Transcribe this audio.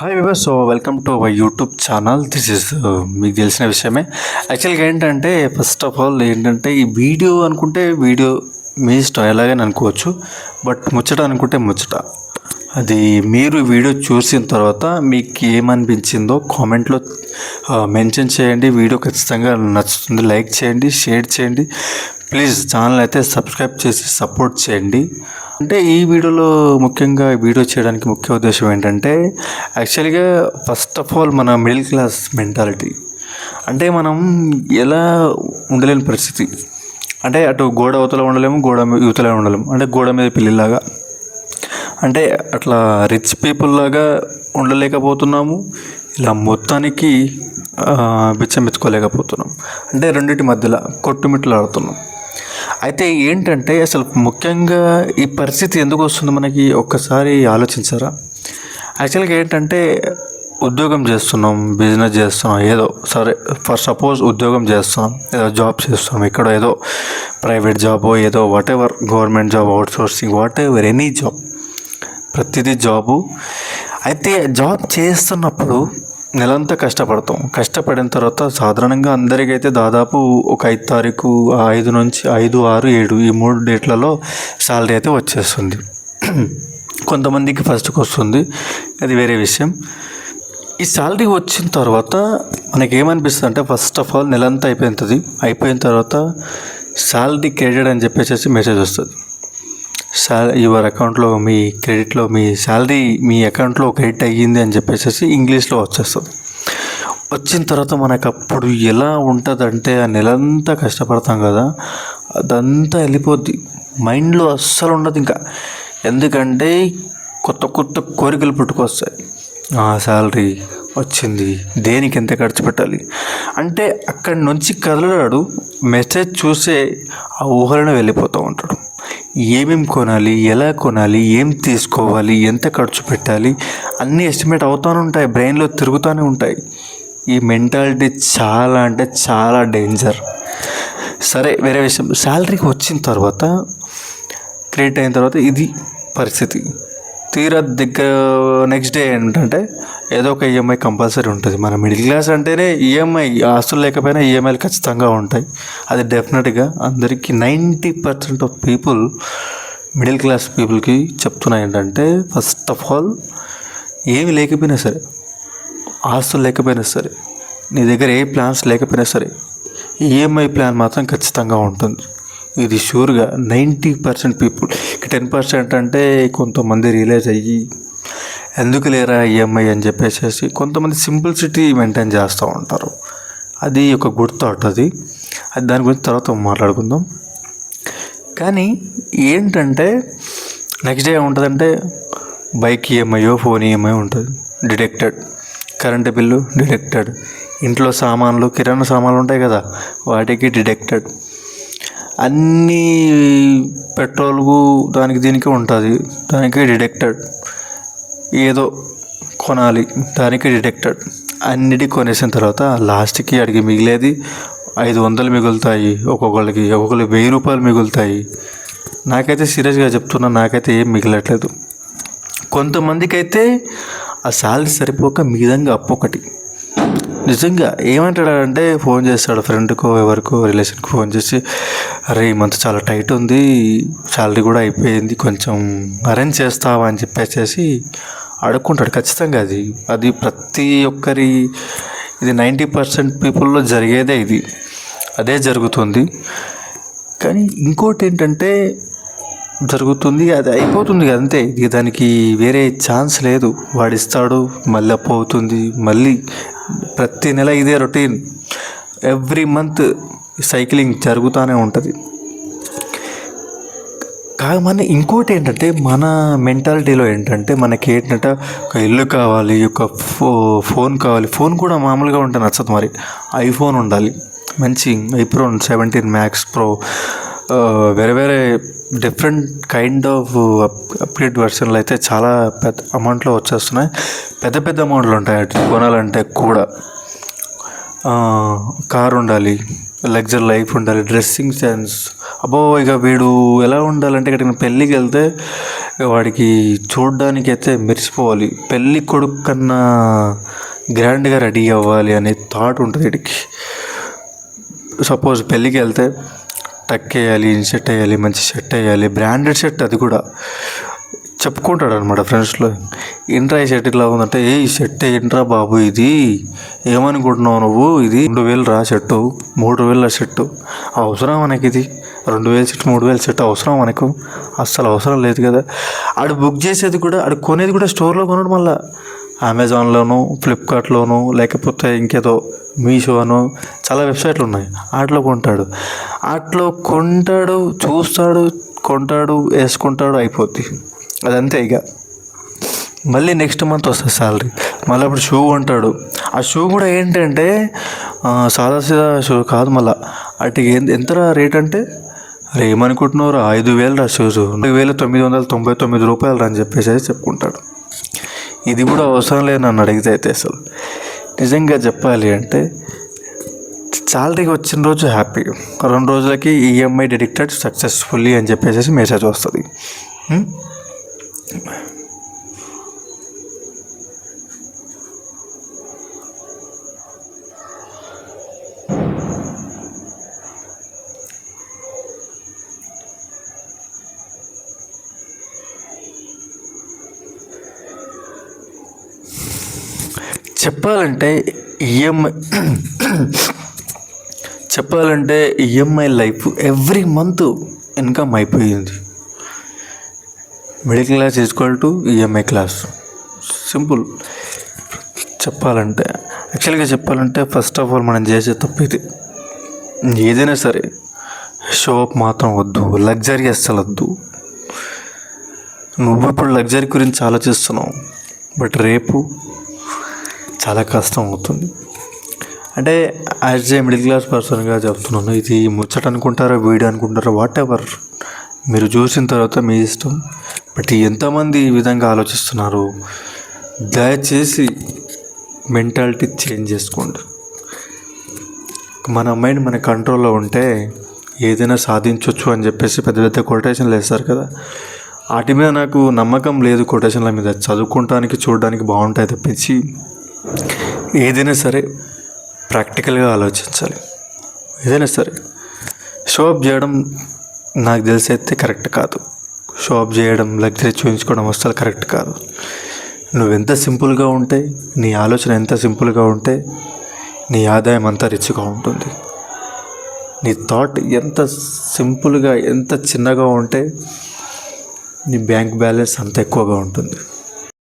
Hi viewer so welcome to our YouTube channel this is మీకు తెలిసిన విషయమే. యాక్చువల్గా ఏంటంటే ఫస్ట్ ఆఫ్ ఆల్ ఏంటంటే ఈ వీడియో అనుకుంటే వీడియో మీ ఇష్టం. ఎలాగైనా అనుకోవచ్చు. బట్ ముచ్చట అనుకుంటే ముచ్చట. అది మీరు వీడియో చూసిన తర్వాత మీకు ఏమనిపించిందో కామెంట్లో మెన్షన్ చేయండి. వీడియో ఖచ్చితంగా నచ్చుతుంది. లైక్ చేయండి షేర్ చేయండి. ప్లీజ్ ఛానల్ అయితే సబ్స్క్రైబ్ చేసి సపోర్ట్ చేయండి. అంటే ఈ వీడియోలో ముఖ్యంగా వీడియో చేయడానికి ముఖ్య ఉద్దేశం ఏంటంటే యాక్చువల్గా ఫస్ట్ ఆఫ్ ఆల్ మన మిడిల్ క్లాస్ మెంటాలిటీ. అంటే మనం ఎలా ఉండలేని పరిస్థితి. అంటే అటు గోడ అవతల ఉండలేము గోడ యువతలో ఉండలేము. అంటే గోడ మీద పిల్లిలాగా అంటే అట్లా రిచ్ పీపుల్ లాగా ఉండలేకపోతున్నాము. ఇలా మొత్తానికి ఆ, బిచ్చమెత్తుకోలేకపోతున్నాం. అంటే రెండింటి మధ్యలో కొట్టుమిట్లు ఆడుతున్నాం అయితే ఏంటంటే అసలు ముఖ్యంగా ఈ పరిస్థితి ఎందుకు వస్తుంది మనకి? ఒక్కసారి ఆలోచించారా? యాక్చువల్గా ఏంటంటే ఉద్యోగం చేస్తున్నాం బిజినెస్ చేస్తున్నాం ఏదో సరే ఫర్ సపోజ్ ఉద్యోగం చేస్తున్నాం ఏదో జాబ్ చేస్తున్నాం ఇక్కడ ఏదో ప్రైవేట్ జాబో ఏదో whatever government job outsourcing whatever any job ప్రతిదీ జాబు. అయితే జాబ్ చేస్తున్నప్పుడు నెలంతా కష్టపడతాం. కష్టపడిన తర్వాత సాధారణంగా అందరికైతే దాదాపు ఒక ఐదు తారీఖు ఆ ఐదు నుంచి ఐదు ఆరు ఏడు ఈ మూడు డేట్లలో శాలరీ అయితే వచ్చేస్తుంది. కొంతమందికి ఫస్ట్కి వస్తుంది. అది వేరే విషయం. ఈ శాలరీ వచ్చిన తర్వాత మనకి ఏమనిపిస్తుంది అంటే ఫస్ట్ ఆఫ్ ఆల్ నెలంతా అయిపోతుంది అయిపోయిన తర్వాత శాలరీ క్రెడిట్ అని చెప్పేసి మెసేజ్ వస్తుంది. శాల యువర్ అకౌంట్లో మీ క్రెడిట్లో మీ శాలరీ మీ అకౌంట్లో క్రెడిట్ అయ్యింది అని చెప్పేసి ఇంగ్లీష్లో వచ్చేస్తుంది. వచ్చిన తర్వాత మనకు అప్పుడు ఎలా ఉంటుందంటే ఆ నెలంతా కష్టపడతాం కదా అదంతా వెళ్ళిపోద్ది. మైండ్లో అస్సలు ఉండదు ఇంకా. ఎందుకంటే కొత్త కొత్త కోరికలు పుట్టుకొస్తాయి. ఆ శాలరీ వచ్చింది దేనికి ఎంత ఖర్చు పెట్టాలి? అంటే అక్కడి నుంచి కదలడాడు మెసేజ్ చూసే ఆ ఊహలను వెళ్ళిపోతూ ఉంటాడు. ఏమేమి కొనాలి ఎలా కొనాలి ఏం తీసుకోవాలి ఎంత ఖర్చు పెట్టాలి అన్నీ ఎస్టిమేట్ అవుతూనే ఉంటాయి బ్రెయిన్లో తిరుగుతూనే ఉంటాయి. ఈ మెంటాలిటీ చాలా అంటే చాలా డేంజర్ సరే వేరే విషయం. శాలరీకి వచ్చిన తర్వాత క్రెడిట్ అయిన తర్వాత ఇది పరిస్థితి. తీరా దగ్గర నెక్స్ట్ డే ఏంటంటే ఏదో ఒక ఈఎంఐ కంపల్సరీ ఉంటుంది. మన మిడిల్ క్లాస్ అంటేనే ఈఎంఐ ఆస్తులు లేకపోయినా ఈఎంఐలు ఖచ్చితంగా ఉంటాయి. అది డెఫినెట్గా అందరికీ ninety percent of people middle class పీపుల్కి చెప్తున్నా ఏంటంటే ఫస్ట్ ఆఫ్ ఆల్ ఏమి లేకపోయినా సరే ఆస్తులు లేకపోయినా సరే నీ దగ్గర ఏ ప్లాన్స్ లేకపోయినా సరే ఈఎంఐ ప్లాన్ మాత్రం ఖచ్చితంగా ఉంటుంది. ఇది షూర్గా ninety percent people ten percent అంటే కొంతమంది రియలైజ్ అయ్యి ఎందుకు లేరా ఈఎంఐ అని చెప్పేసి కొంతమంది సింప్లిసిటీ మెయింటైన్ చేస్తూ ఉంటారు. అది ఒక గుడ్ థాట్ అది. అది దాని గురించి తర్వాత మాట్లాడుకుందాం. కానీ ఏంటంటే నెక్స్ట్ డే ఏముంటుందంటే బైక్ ఈఎంఐయో ఫోన్ ఈఎంఐ ఉంటుంది. డిడెక్టెడ్ కరెంటు బిల్లు డిడెక్టెడ్ ఇంట్లో సామాన్లు కిరాణా సామాన్లు ఉంటాయి కదా వాటికి డిడెక్టెడ్ అన్నీ పెట్రోల్కు దానికి దీనికి ఉంటుంది. దానికి డిడక్టెడ్. ఏదో కొనాలి దానికి డిడక్టెడ్. అన్నిటి కొనేసిన తర్వాత లాస్ట్కి అడిగి మిగిలేది ఐదు వందలు మిగులుతాయి ఒక్కొక్కరికి ఒక్కొక్కరికి వెయ్యి రూపాయలు మిగులుతాయి. నాకైతే సీరియస్గా చెప్తున్నా నాకైతే ఏం మిగలట్లేదు. కొంతమందికి అయితే ఆ శాలరీ సరిపోక మిగదంగా అప్పు ఒకటి. నిజంగా ఏమంటాడంటే ఫోన్ చేస్తాడు ఫ్రెండ్కో ఎవరికో రిలేషన్కి ఫోన్ చేసి అరే ఈ మంత్ చాలా టైట్ ఉంది శాలరీ కూడా అయిపోయింది కొంచెం అరేంజ్ చేస్తావా? అని చెప్పేసి అడుక్కుంటాడు. ఖచ్చితంగా అది అది ప్రతి ఒక్కరి ఇది నైంటీ పర్సెంట్ పీపుల్లో జరిగేదే ఇది అదే జరుగుతుంది. కానీ ఇంకోటి ఏంటంటే జరుగుతుంది అది అయిపోతుంది అంతే దానికి వేరే ఛాన్స్ లేదు. వాడిస్తాడు మళ్ళీ అప్పు అవుతుంది మళ్ళీ ప్రతి నెల ఇదే రొటీన్. ఎవ్రీ మంత్ సైక్లింగ్ జరుగుతూనే ఉంటుంది. కాగా మన ఇంకోటి ఏంటంటే మన మెంటాలిటీలో ఏంటంటే మనకి ఏంటంటే ఒక ఇల్లు కావాలి ఒక ఫో ఫోన్ కావాలి. ఫోన్ కూడా మామూలుగా ఉంటే నచ్చదు మరి. ఐఫోన్ ఉండాలి. మంచి ఐప్రోన్ సెవెంటీన్ మ్యాక్స్ ప్రో వేరే వేరే డిఫరెంట్ కైండ్ ఆఫ్ అప్గ్రేడ్ వెర్షన్లు అయితే చాలా పెద్ద అమౌంట్లో వచ్చేస్తున్నాయి. పెద్ద పెద్ద అమౌంట్లు ఉంటాయి. అటు కొనాలంటే కూడా కార్ ఉండాలి లగ్జరీ లైఫ్ ఉండాలి డ్రెస్సింగ్ సెన్స్ అబ్బో ఇక వీడు ఎలా ఉండాలంటే ఇక్కడ పెళ్ళికి వెళ్తే వాడికి చూడడానికి అయితే మెరిసిపోవాలి. పెళ్ళి కొడుకు కన్నా గ్రాండ్గా రెడీ అవ్వాలి అనే థాట్ ఉంటుంది వీడికి. సపోజ్ పెళ్ళికి వెళ్తే టక్ వేయాలి ఇన్షర్ట్ వేయాలి మంచి షర్ట్ వేయాలి బ్రాండెడ్ షర్ట్ అది కూడా చెప్పుకుంటాడు అనమాట ఫ్రెండ్స్లో. ఏంట్రా ఈ షర్ట్ ఇట్లా ఉందంటే ఏ ఈ షర్ట్ ఏంట్రా బాబు ఇది? ఏమనుకుంటున్నావు నువ్వు? ఇది రెండు వేలు రా షర్టు మూడు వేల షర్టు. అవసరం మనకి ఇది? రెండు వేల షర్ట్ మూడు వేల షర్ట్ అవసరం మనకు? అస్సలు అవసరం లేదు కదా. ఆడు బుక్ చేసేది కూడా ఆడు కొనేది కూడా స్టోర్లో కొనడు మళ్ళీ. అమెజాన్లోను ఫ్లిప్కార్ట్లోను లేకపోతే ఇంకేదో మీషోను చాలా వెబ్సైట్లు ఉన్నాయి. వాటిలో కొంటాడు. వాటిలో కొంటాడు చూస్తాడు కొంటాడు వేసుకుంటాడు అయిపోద్ది. అదంతే ఇక. మళ్ళీ నెక్స్ట్ మంత్ వస్తుంది శాలరీ మళ్ళీ అప్పుడు షూ కొంటాడు. ఆ షూ కూడా ఏంటంటే సాదా సీదా షూ కాదు మళ్ళీ. వాటికి ఎంత ఎంతరా రేట్ అంటే? అరే ఏమనుకుంటున్నావు ఐదు వేలు రా షూస్. నాలుగు వేల తొమ్మిది వందల తొంభై తొమ్మిది రూపాయలు రా అని చెప్పేసి అయితే చెప్పుకుంటాడు ఇది కూడా అవసరం లేదు నన్ను అడిగితే అయితే అసలు. నిజంగా చెప్పాలి అంటే శాలరీకి వచ్చిన రోజు హ్యాపీ. రెండు రోజులకి ఈఎంఐ డిడక్టెడ్ సక్సెస్ఫుల్లీ అని చెప్పేసి మెసేజ్ వస్తుంది. చెప్పాలంటే ఈఎంఐ చెప్పాలంటే EMI life every month income అయిపోయింది. Middle class equal to EMI class. Simple. చెప్పాలంటే యాక్చువల్గా చెప్పాలంటే ఫస్ట్ ఆఫ్ ఆల్ మనం చేసే తప్పు ఇది. ఏదైనా సరే షో అప్ మాత్రం వద్దు లగ్జరీ అస్సలు వద్దు. నువ్వు ఇప్పుడు లగ్జరీ గురించి ఆలోచిస్తున్నావు బట్ రేపు చాలా కష్టం అవుతుంది. అంటే యాజ్ ఏ మిడిల్ క్లాస్ పర్సన్గా చెప్తున్నాను ఇది ముచ్చట అనుకుంటారో వీడియో అనుకుంటారో వాట్ ఎవర్ మీరు చూసిన తర్వాత మీ ఇష్టం. బట్ ఎంతమంది ఈ విధంగా ఆలోచిస్తున్నారు? దయచేసి మెంటాలిటీ చేంజ్ చేసుకోండి. మన మైండ్ మన కంట్రోల్లో ఉంటే ఏదైనా సాధించవచ్చు అని చెప్పేసి పెద్ద పెద్ద కొటేషన్లు వేస్తారు కదా. వాటి మీద నాకు నమ్మకం లేదు కొటేషన్ల మీద. చదువుకోవటానికి చూడడానికి బాగుంటాయి తప్పించి ఏదైనా సరే ప్రాక్టికల్గా ఆలోచించాలి. ఏదైనా సరే. షో అప్ చేయడం నాకు తెలిసి అయితే కరెక్ట్ కాదు. షో అప్ చేయడం లగ్జరీ చూపించుకోవడం అసలు కరెక్ట్ కాదు. నువ్వు ఎంత సింపుల్గా ఉంటే నీ ఆలోచన ఎంత సింపుల్గా ఉంటే నీ ఆదాయం అంత రిచ్గా ఉంటుంది. నీ థాట్ ఎంత సింపుల్గా ఎంత చిన్నగా ఉంటే నీ బ్యాంక్ బ్యాలెన్స్ అంత ఎక్కువగా ఉంటుంది.